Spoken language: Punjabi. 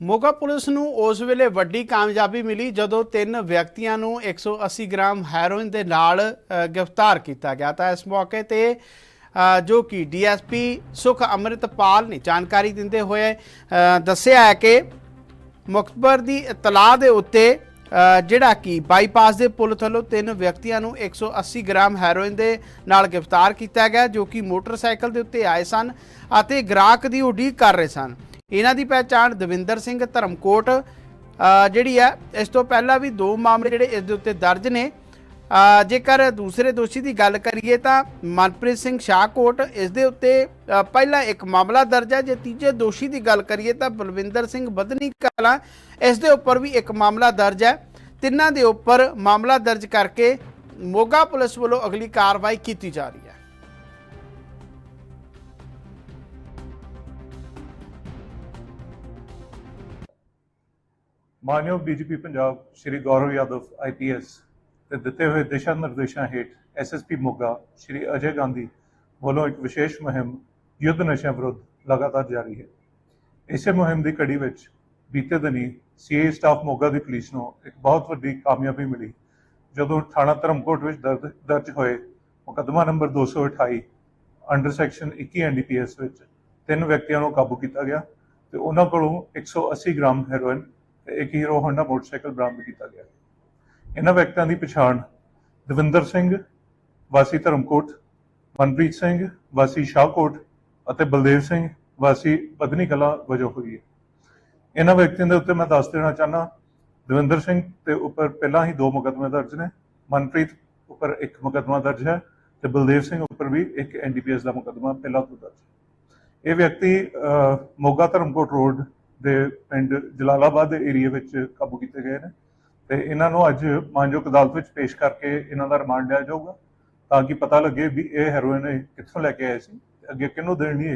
ਮੋਗਾ ਪੁਲਿਸ ਨੂੰ ਉਸ ਵੇਲੇ ਵੱਡੀ ਕਾਮਯਾਬੀ ਮਿਲੀ ਜਦੋਂ ਤਿੰਨ ਵਿਅਕਤੀਆਂ ਨੂੰ 180 ਗ੍ਰਾਮ ਹੈਰੋਇਨ ਦੇ ਨਾਲ ਗ੍ਰਿਫਤਾਰ ਕੀਤਾ ਗਿਆ। ਤਾਂ ਇਸ ਮੌਕੇ ਤੇ ਜੋ ਕਿ ਡੀਐਸਪੀ ਸੁਖ ਅੰਮ੍ਰਿਤਪਾਲ ਨੇ ਜਾਣਕਾਰੀ ਦਿੰਦੇ ਹੋਏ ਦੱਸਿਆ ਹੈ ਕਿ ਮੁਖਬਰ ਦੀ ਇਤਲਾਹ ਦੇ ਉੱਤੇ ਜਿਹੜਾ ਕਿ ਬਾਈਪਾਸ ਦੇ ਪੁਲ ਥੱਲੋਂ ਤਿੰਨ ਵਿਅਕਤੀਆਂ ਨੂੰ 180 ਗ੍ਰਾਮ ਹੈਰੋਇਨ ਦੇ ਨਾਲ ਗ੍ਰਿਫਤਾਰ ਕੀਤਾ ਗਿਆ, ਜੋ ਕਿ ਮੋਟਰਸਾਈਕਲ ਦੇ ਉੱਤੇ ਆਏ ਸਨ ਅਤੇ ਗ੍ਰਾਹਕ ਦੀ ਉਡੀਕ ਕਰ ਰਹੇ ਸਨ। ਇਹਨਾਂ ਦੀ ਪਹਿਚਾਣ ਦਵਿੰਦਰ ਸਿੰਘ ਧਰਮਕੋਟ ਜਿਹੜੀ ਹੈ ਇਸ ਤੋਂ ਪਹਿਲਾਂ ਵੀ ਦੋ ਮਾਮਲੇ ਜਿਹੜੇ ਇਸ ਦੇ ਉੱਤੇ ਦਰਜ ਨੇ। ਜੇਕਰ ਦੂਸਰੇ ਦੋਸ਼ੀ ਦੀ ਗੱਲ ਕਰੀਏ ਤਾਂ ਮਨਪ੍ਰੀਤ ਸਿੰਘ ਸ਼ਾਹਕੋਟ ਇਸ ਦੇ ਉੱਤੇ ਅ, ਪਹਿਲਾਂ ਇੱਕ ਮਾਮਲਾ ਦਰਜ ਹੈ। ਜੇ ਤੀਜੇ ਦੋਸ਼ੀ ਦੀ ਗੱਲ ਕਰੀਏ ਤਾਂ ਬਲਵਿੰਦਰ ਸਿੰਘ ਬਦਨੀ ਕਲਾਂ ਇਸ ਦੇ ਉੱਪਰ ਵੀ ਇੱਕ ਮਾਮਲਾ ਦਰਜ ਹੈ। ਤਿੰਨਾਂ ਦੇ ਉੱਪਰ ਮਾਮਲਾ ਦਰਜ ਕਰਕੇ ਮੋਗਾ ਪੁਲਿਸ ਵੱਲੋਂ ਅਗਲੀ ਕਾਰਵਾਈ ਕੀਤੀ ਜਾ ਰਹੀ ਹੈ। ਮਾਨਯੋਗ ਡੀਜੀਪੀ ਪੰਜਾਬ ਸ਼੍ਰੀ ਗੌਰਵ ਯਾਦਵ ਆਈਪੀਐਸ ਤੇ ਦਿੱਤੇ ਹੋਏ ਦਿਸ਼ਾ ਨਿਰਦੇਸ਼ਾਂ ਹੇਠ ਐਸਐਸਪੀ ਮੋਗਾ ਸ਼੍ਰੀ ਅਜੇ ਗਾਂਧੀ ਵੱਲੋਂ ਇੱਕ ਵਿਸ਼ੇਸ਼ ਮੁਹਿੰਮ ਯੁੱਧ ਨਸ਼ਿਆਂ ਵਿਰੁੱਧ ਲਗਾਤਾਰ ਜਾਰੀ ਹੈ। ਇਸੇ ਮੁਹਿੰਮ ਦੀ ਕੜੀ ਵਿੱਚ ਬੀਤੇ ਦਿਨੀ ਸੀਏ ਸਟਾਫ ਮੋਗਾ ਦੀ ਪੁਲਿਸ ਨੂੰ ਇੱਕ ਬਹੁਤ ਵੱਡੀ ਕਾਮਯਾਬੀ ਮਿਲੀ, ਜਦੋਂ ਥਾਣਾ ਧਰਮਕੋਟ ਵਿੱਚ ਦਰਜ ਦਰਜ ਹੋਏ ਮੁਕੱਦਮਾ ਨੰਬਰ 228 ਅੰਡਰ ਸੈਕਸ਼ਨ 21 ਐਨਡੀਪੀਐਸ ਵਿੱਚ ਤਿੰਨ ਵਿਅਕਤੀਆਂ ਨੂੰ ਕਾਬੂ ਕੀਤਾ ਗਿਆ ਤੇ ਉਹਨਾਂ ਕੋਲੋਂ 180 ਗ੍ਰਾਮ ਹੈਰੋਇਨ ਤੇ ਇੱਕ ਹੀਰੋ ਹੋਂਡਾ ਮੋਟਰਸਾਈਕਲ ਬਰਾਮਦ ਕੀਤਾ ਗਿਆ। ਇਹਨਾਂ ਵਿਅਕਤੀਆਂ ਦੀ ਪਛਾਣ ਦਵਿੰਦਰ ਸਿੰਘ, ਵਾਸੀ ਧਰਮਕੋਟ, ਮਨਪ੍ਰੀਤ ਸਿੰਘ, ਵਾਸੀ ਸ਼ਾਹਕੋਟ ਅਤੇ ਬਲਦੇਵ ਸਿੰਘ, ਵਾਸੀ ਪਦਨੀ ਕਲਾ ਵਜੋਂ ਹੋਈ ਹੈ। ਇਹਨਾਂ ਵਿਅਕਤੀਆਂ ਦੇ ਉੱਤੇ ਮੈਂ ਦੱਸ ਦੇਣਾ ਚਾਹਨਾ ਦਵਿੰਦਰ ਸਿੰਘ ਦੇ ਉੱਪਰ ਪਹਿਲਾਂ ਹੀ ਦੋ ਮੁਕੱਦਮੇ ਦਰਜ ਨੇ, ਮਨਪ੍ਰੀਤ ਉੱਪਰ ਇੱਕ ਮੁਕੱਦਮਾ ਦਰਜ ਹੈ ਤੇ ਬਲਦੇਵ ਸਿੰਘ ਉੱਪਰ ਵੀ ਇੱਕ ਐਨਡੀਪੀਐਸ ਦਾ ਮੁਕੱਦਮਾ ਪਹਿਲਾਂ ਤੋਂ ਦਰਜ ਹੈ। ਇਹ ਵਿਅਕਤੀ ਮੋਗਾ ਧਰਮਕੋਟ ਰੋਡ ਦੇ ਪਿੰਡ ਜਲਾਲਾਬਾਦ ਦੇ ਏਰੀਆ ਵਿੱਚ ਕਾਬੂ ਕੀਤੇ ਗਏ ਨੇ। ਤੇ ਇਹਨਾਂ ਨੂੰ ਅੱਜ ਮਾਨਯੋਗ ਅਦਾਲਤ ਵਿੱਚ ਪੇਸ਼ ਕਰਕੇ ਇਹਨਾਂ ਦਾ ਰਿਮਾਂਡ ਲਿਆ ਜਾਊਗਾ ਤਾਂ ਕਿ ਪਤਾ ਲੱਗੇ ਵੀ ਇਹ ਹੈਰੋਇਨ ਕਿੱਥੋਂ ਲੈ ਕੇ ਆਏ ਸੀ ਤੇ ਅੱਗੇ ਕਿਹਨੂੰ ਦੇਣੀ ਇਹ।